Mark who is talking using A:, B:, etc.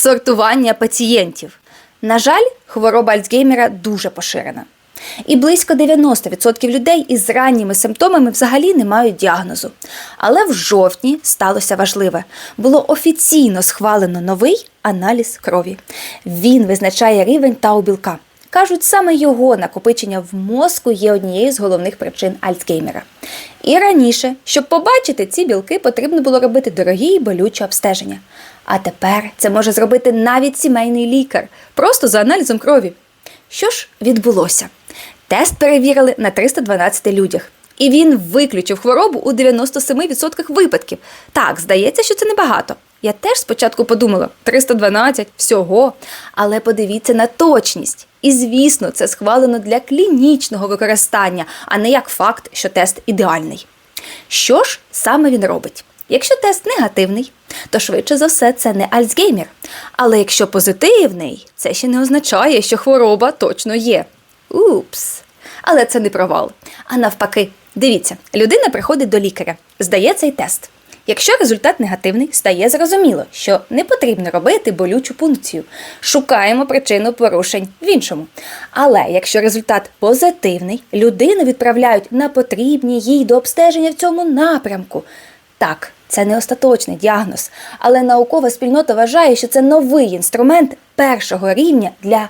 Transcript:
A: сортування пацієнтів. На жаль, хвороба Альцгеймера дуже поширена. І близько 90% людей із ранніми симптомами взагалі не мають діагнозу. Але в жовтні сталося важливе: було офіційно схвалено новий аналіз крові. Він визначає рівень тау-білка. Кажуть, саме його накопичення в мозку є однією з головних причин Альцгеймера. І раніше, щоб побачити ці білки, потрібно було робити дорогі і болючі обстеження. А тепер це може зробити навіть сімейний лікар, просто за аналізом крові. Що ж відбулося? Тест перевірили на 312 людях. І він виключив хворобу у 97% випадків. Так, здається, що це небагато. Я теж спочатку подумала 312 всього. Але подивіться на точність. І звісно, це схвалено для клінічного використання, а не як факт, що тест ідеальний. Що ж саме він робить? Якщо тест негативний, то швидше за все це не Альцгеймер. Але якщо позитивний, це ще не означає, що хвороба точно є. Упс. Але це не провал. А навпаки, дивіться, людина приходить до лікаря, здає цей тест. Якщо результат негативний, стає зрозуміло, що не потрібно робити болючу пункцію. Шукаємо причину порушень в іншому. Але якщо результат позитивний, людину відправляють на потрібні їй до обстеження в цьому напрямку. Так, це не остаточний діагноз, але наукова спільнота вважає, що це новий інструмент першого рівня для